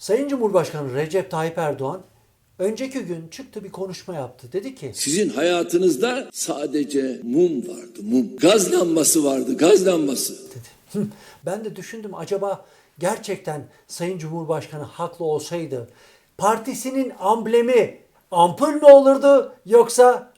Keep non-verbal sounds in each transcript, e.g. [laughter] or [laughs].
Sayın Cumhurbaşkanı Recep Tayyip Erdoğan önceki gün çıktı bir konuşma yaptı. Dedi ki Sizin hayatınızda sadece mum vardı, mum. Gaz lambası vardı, gaz lambası. dedi. Ben de düşündüm acaba gerçekten Sayın Cumhurbaşkanı haklı olsaydı partisinin amblemi ampul mü olurdu yoksa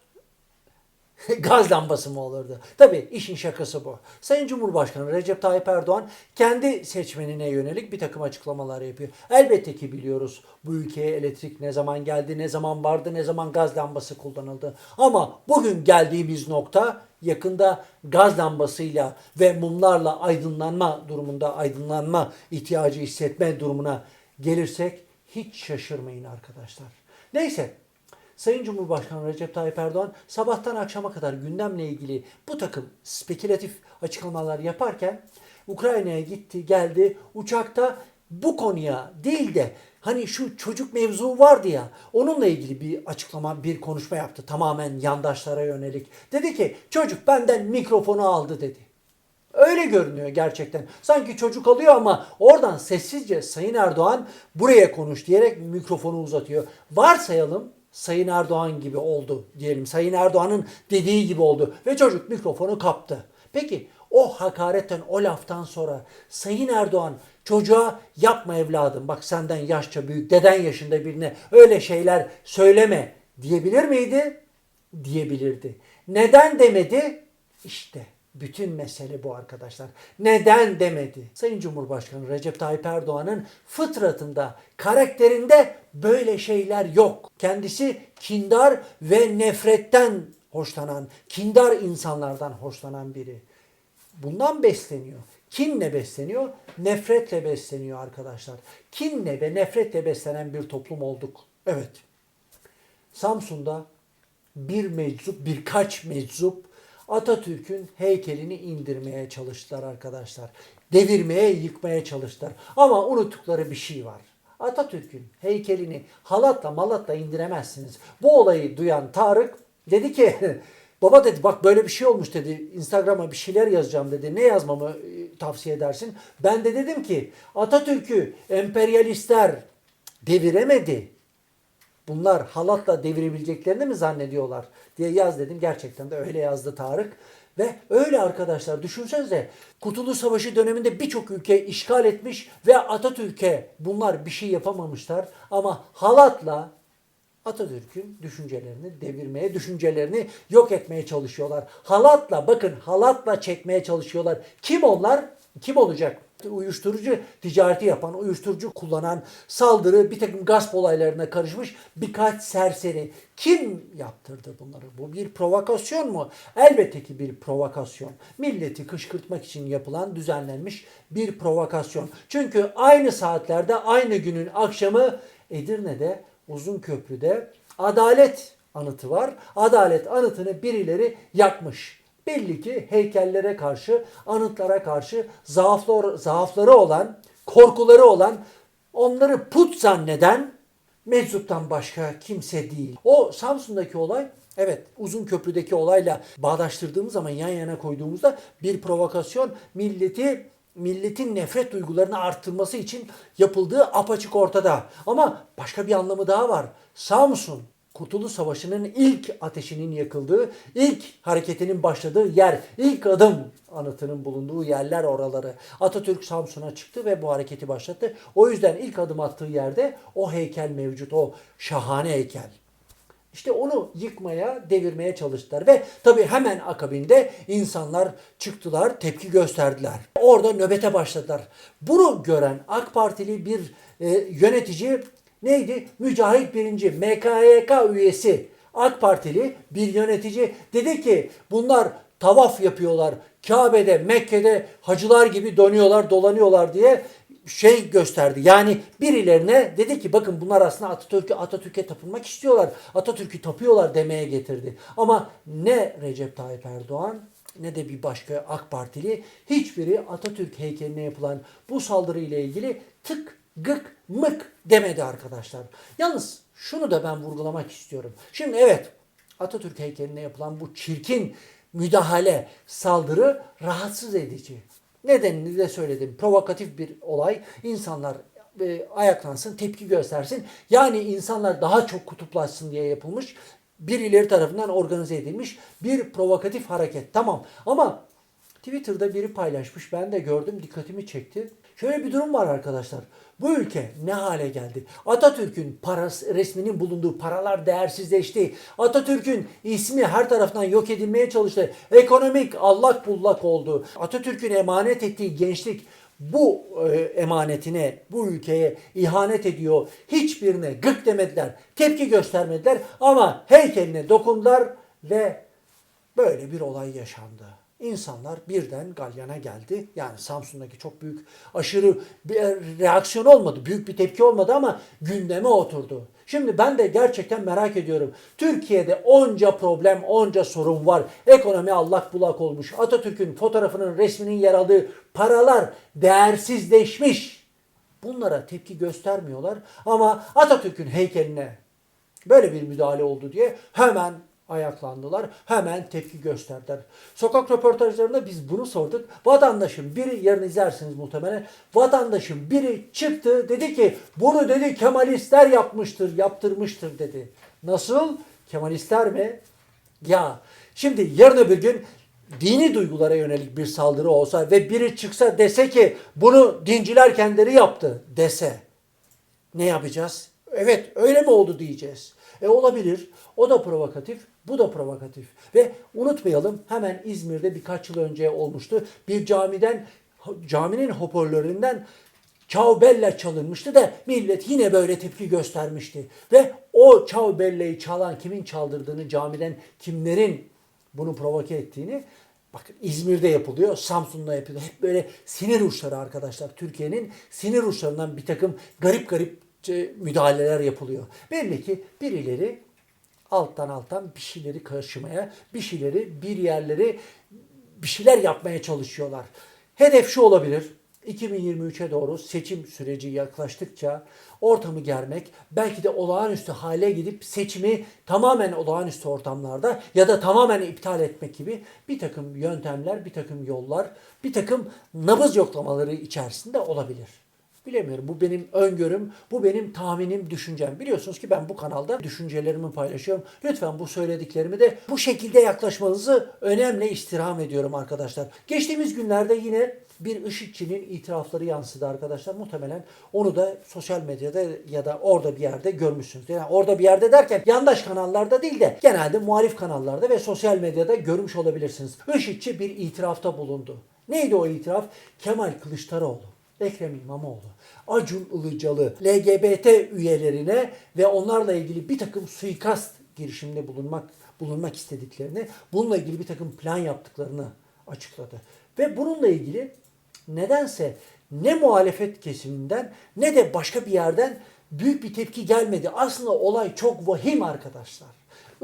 [laughs] gaz lambası mı olurdu? Tabii işin şakası bu. Sayın Cumhurbaşkanı Recep Tayyip Erdoğan kendi seçmenine yönelik bir takım açıklamalar yapıyor. Elbette ki biliyoruz bu ülkeye elektrik ne zaman geldi, ne zaman vardı, ne zaman gaz lambası kullanıldı. Ama bugün geldiğimiz nokta yakında gaz lambasıyla ve mumlarla aydınlanma durumunda aydınlanma ihtiyacı hissetme durumuna gelirsek hiç şaşırmayın arkadaşlar. Neyse Sayın Cumhurbaşkanı Recep Tayyip Erdoğan sabahtan akşama kadar gündemle ilgili bu takım spekülatif açıklamalar yaparken Ukrayna'ya gitti geldi uçakta bu konuya değil de hani şu çocuk mevzu vardı ya onunla ilgili bir açıklama bir konuşma yaptı tamamen yandaşlara yönelik. Dedi ki çocuk benden mikrofonu aldı dedi. Öyle görünüyor gerçekten. Sanki çocuk alıyor ama oradan sessizce Sayın Erdoğan buraya konuş diyerek mikrofonu uzatıyor. Varsayalım Sayın Erdoğan gibi oldu diyelim. Sayın Erdoğan'ın dediği gibi oldu ve çocuk mikrofonu kaptı. Peki o hakaretten o laftan sonra Sayın Erdoğan çocuğa yapma evladım bak senden yaşça büyük deden yaşında birine öyle şeyler söyleme diyebilir miydi? Diyebilirdi. Neden demedi? İşte bütün mesele bu arkadaşlar. Neden demedi? Sayın Cumhurbaşkanı Recep Tayyip Erdoğan'ın fıtratında, karakterinde böyle şeyler yok. Kendisi kindar ve nefretten hoşlanan, kindar insanlardan hoşlanan biri. Bundan besleniyor. Kinle besleniyor, nefretle besleniyor arkadaşlar. Kinle ve nefretle beslenen bir toplum olduk. Evet. Samsun'da bir meczup, birkaç meczup Atatürk'ün heykelini indirmeye çalıştılar arkadaşlar. Devirmeye, yıkmaya çalıştılar. Ama unuttukları bir şey var. Atatürk'ün heykelini halatla malatla indiremezsiniz. Bu olayı duyan Tarık dedi ki [laughs] baba dedi bak böyle bir şey olmuş dedi. Instagram'a bir şeyler yazacağım dedi. Ne yazmamı e, tavsiye edersin? Ben de dedim ki Atatürk'ü emperyalistler deviremedi bunlar halatla devirebileceklerini mi zannediyorlar diye yaz dedim. Gerçekten de öyle yazdı Tarık. Ve öyle arkadaşlar düşünsenize Kurtuluş Savaşı döneminde birçok ülke işgal etmiş ve Atatürk'e bunlar bir şey yapamamışlar. Ama halatla Atatürk'ün düşüncelerini devirmeye, düşüncelerini yok etmeye çalışıyorlar. Halatla bakın halatla çekmeye çalışıyorlar. Kim onlar? Kim olacak? Uyuşturucu ticareti yapan, uyuşturucu kullanan, saldırı, bir takım gasp olaylarına karışmış birkaç serseri. Kim yaptırdı bunları? Bu bir provokasyon mu? Elbette ki bir provokasyon. Milleti kışkırtmak için yapılan, düzenlenmiş bir provokasyon. Çünkü aynı saatlerde, aynı günün akşamı Edirne'de, Uzunköprü'de adalet anıtı var. Adalet anıtını birileri yakmış. Belli ki heykellere karşı, anıtlara karşı zaaflar, zaafları olan, korkuları olan, onları put zanneden meczuptan başka kimse değil. O Samsun'daki olay Evet uzun köprüdeki olayla bağdaştırdığımız zaman yan yana koyduğumuzda bir provokasyon milleti milletin nefret duygularını arttırması için yapıldığı apaçık ortada. Ama başka bir anlamı daha var. Samsun Kurtuluş Savaşı'nın ilk ateşinin yakıldığı, ilk hareketinin başladığı yer, ilk adım anıtının bulunduğu yerler oraları. Atatürk Samsun'a çıktı ve bu hareketi başlattı. O yüzden ilk adım attığı yerde o heykel mevcut, o şahane heykel. İşte onu yıkmaya, devirmeye çalıştılar ve tabii hemen akabinde insanlar çıktılar, tepki gösterdiler. Orada nöbete başladılar. Bunu gören AK Partili bir e, yönetici neydi? Mücahit Birinci, MKYK üyesi AK Partili bir yönetici dedi ki bunlar tavaf yapıyorlar. Kabe'de, Mekke'de hacılar gibi dönüyorlar, dolanıyorlar diye şey gösterdi. Yani birilerine dedi ki bakın bunlar aslında Atatürk'e Atatürk'e tapınmak istiyorlar. Atatürk'ü tapıyorlar demeye getirdi. Ama ne Recep Tayyip Erdoğan ne de bir başka AK Partili hiçbiri Atatürk heykeline yapılan bu saldırı ile ilgili tık gık mık demedi arkadaşlar. Yalnız şunu da ben vurgulamak istiyorum. Şimdi evet Atatürk heykeline yapılan bu çirkin müdahale, saldırı rahatsız edici. Nedenini de söyledim. Provokatif bir olay. İnsanlar e, ayaklansın, tepki göstersin. Yani insanlar daha çok kutuplaşsın diye yapılmış. Birileri tarafından organize edilmiş bir provokatif hareket. Tamam ama Twitter'da biri paylaşmış. Ben de gördüm, dikkatimi çekti. Şöyle bir durum var arkadaşlar. Bu ülke ne hale geldi? Atatürk'ün parası, resminin bulunduğu paralar değersizleşti. Atatürk'ün ismi her taraftan yok edilmeye çalıştı. Ekonomik allak bullak oldu. Atatürk'ün emanet ettiği gençlik bu e, emanetine, bu ülkeye ihanet ediyor. Hiçbirine gık demediler, tepki göstermediler ama heykeline dokundular ve böyle bir olay yaşandı. İnsanlar birden galyana geldi. Yani Samsun'daki çok büyük aşırı bir reaksiyon olmadı. Büyük bir tepki olmadı ama gündeme oturdu. Şimdi ben de gerçekten merak ediyorum. Türkiye'de onca problem, onca sorun var. Ekonomi allak bulak olmuş. Atatürk'ün fotoğrafının, resminin yer aldığı paralar değersizleşmiş. Bunlara tepki göstermiyorlar ama Atatürk'ün heykeline böyle bir müdahale oldu diye hemen ayaklandılar. Hemen tepki gösterdiler. Sokak röportajlarında biz bunu sorduk. Vatandaşın biri yarın izlersiniz muhtemelen. Vatandaşın biri çıktı dedi ki bunu dedi Kemalistler yapmıştır, yaptırmıştır dedi. Nasıl? Kemalistler mi? Ya şimdi yarın öbür gün dini duygulara yönelik bir saldırı olsa ve biri çıksa dese ki bunu dinciler kendileri yaptı dese ne yapacağız? Evet öyle mi oldu diyeceğiz. E olabilir. O da provokatif, bu da provokatif. Ve unutmayalım hemen İzmir'de birkaç yıl önce olmuştu. Bir camiden caminin hoparlöründen Ciao Bella çalınmıştı da millet yine böyle tepki göstermişti. Ve o Ciao Bella'yı çalan kimin çaldırdığını, camiden kimlerin bunu provoke ettiğini bakın İzmir'de yapılıyor, Samsun'da yapılıyor. Hep böyle sinir uçları arkadaşlar. Türkiye'nin sinir uçlarından bir takım garip garip müdahaleler yapılıyor. Belli ki birileri alttan alttan bir şeyleri karışmaya, bir şeyleri bir yerleri bir şeyler yapmaya çalışıyorlar. Hedef şu olabilir. 2023'e doğru seçim süreci yaklaştıkça ortamı germek, belki de olağanüstü hale gidip seçimi tamamen olağanüstü ortamlarda ya da tamamen iptal etmek gibi bir takım yöntemler, bir takım yollar, bir takım nabız yoklamaları içerisinde olabilir. Bilemiyorum. Bu benim öngörüm, bu benim tahminim, düşüncem. Biliyorsunuz ki ben bu kanalda düşüncelerimi paylaşıyorum. Lütfen bu söylediklerimi de bu şekilde yaklaşmanızı önemli istirham ediyorum arkadaşlar. Geçtiğimiz günlerde yine bir IŞİD'çinin itirafları yansıdı arkadaşlar. Muhtemelen onu da sosyal medyada ya da orada bir yerde görmüşsünüz. Yani orada bir yerde derken yandaş kanallarda değil de genelde muhalif kanallarda ve sosyal medyada görmüş olabilirsiniz. IŞİD'çi bir itirafta bulundu. Neydi o itiraf? Kemal Kılıçdaroğlu. Ekrem İmamoğlu, Acun Ilıcalı, LGBT üyelerine ve onlarla ilgili bir takım suikast girişiminde bulunmak bulunmak istediklerini, bununla ilgili bir takım plan yaptıklarını açıkladı. Ve bununla ilgili nedense ne muhalefet kesiminden ne de başka bir yerden büyük bir tepki gelmedi. Aslında olay çok vahim arkadaşlar.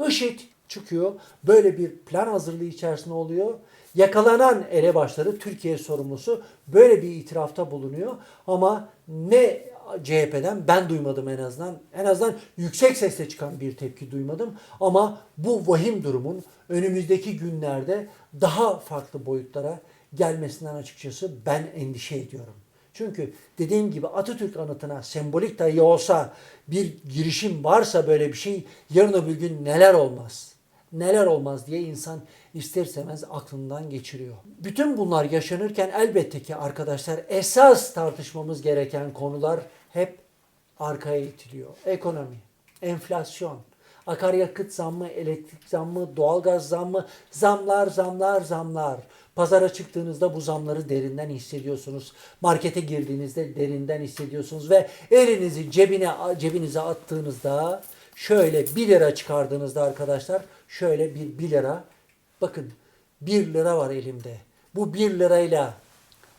IŞİD çıkıyor, böyle bir plan hazırlığı içerisinde oluyor yakalanan elebaşları Türkiye sorumlusu böyle bir itirafta bulunuyor. Ama ne CHP'den ben duymadım en azından. En azından yüksek sesle çıkan bir tepki duymadım. Ama bu vahim durumun önümüzdeki günlerde daha farklı boyutlara gelmesinden açıkçası ben endişe ediyorum. Çünkü dediğim gibi Atatürk anıtına sembolik dahi olsa bir girişim varsa böyle bir şey yarın öbür gün neler olmaz neler olmaz diye insan ister istemez aklından geçiriyor. Bütün bunlar yaşanırken elbette ki arkadaşlar esas tartışmamız gereken konular hep arkaya itiliyor. Ekonomi, enflasyon, akaryakıt zammı, elektrik zammı, doğalgaz zammı, zamlar, zamlar, zamlar. Pazara çıktığınızda bu zamları derinden hissediyorsunuz. Markete girdiğinizde derinden hissediyorsunuz ve elinizi cebine cebinize attığınızda şöyle 1 lira çıkardığınızda arkadaşlar şöyle bir 1 lira bakın 1 lira var elimde. Bu 1 lirayla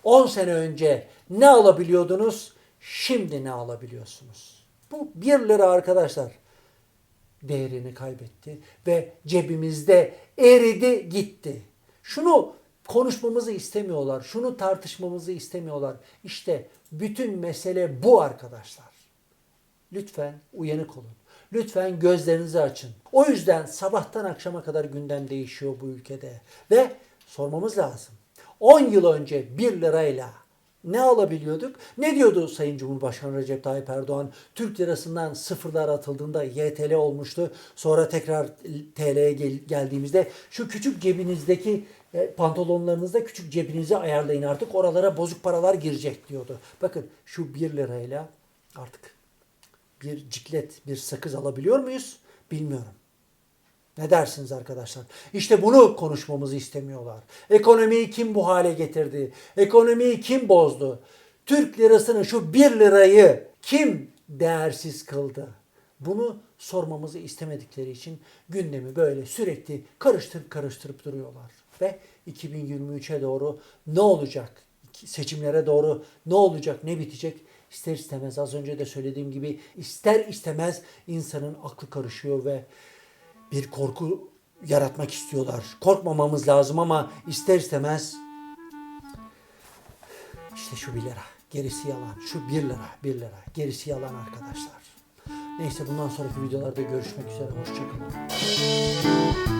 10 sene önce ne alabiliyordunuz? Şimdi ne alabiliyorsunuz? Bu 1 lira arkadaşlar değerini kaybetti ve cebimizde eridi gitti. Şunu konuşmamızı istemiyorlar. Şunu tartışmamızı istemiyorlar. İşte bütün mesele bu arkadaşlar. Lütfen uyanık olun. Lütfen gözlerinizi açın. O yüzden sabahtan akşama kadar gündem değişiyor bu ülkede. Ve sormamız lazım. 10 yıl önce 1 lirayla ne alabiliyorduk? Ne diyordu Sayın Cumhurbaşkanı Recep Tayyip Erdoğan? Türk lirasından sıfırlar atıldığında YTL olmuştu. Sonra tekrar TL'ye gel- geldiğimizde şu küçük cebinizdeki e, pantolonlarınızda küçük cebinizi ayarlayın artık oralara bozuk paralar girecek diyordu. Bakın şu 1 lirayla artık bir ciklet, bir sakız alabiliyor muyuz? Bilmiyorum. Ne dersiniz arkadaşlar? İşte bunu konuşmamızı istemiyorlar. Ekonomiyi kim bu hale getirdi? Ekonomiyi kim bozdu? Türk lirasının şu 1 lirayı kim değersiz kıldı? Bunu sormamızı istemedikleri için gündemi böyle sürekli karıştırıp karıştırıp duruyorlar. Ve 2023'e doğru ne olacak? Seçimlere doğru ne olacak, ne bitecek? İster istemez az önce de söylediğim gibi ister istemez insanın aklı karışıyor ve bir korku yaratmak istiyorlar. Korkmamamız lazım ama ister istemez işte şu 1 lira. Gerisi yalan. Şu 1 lira. 1 lira. Gerisi yalan arkadaşlar. Neyse bundan sonraki videolarda görüşmek üzere. Hoşçakalın.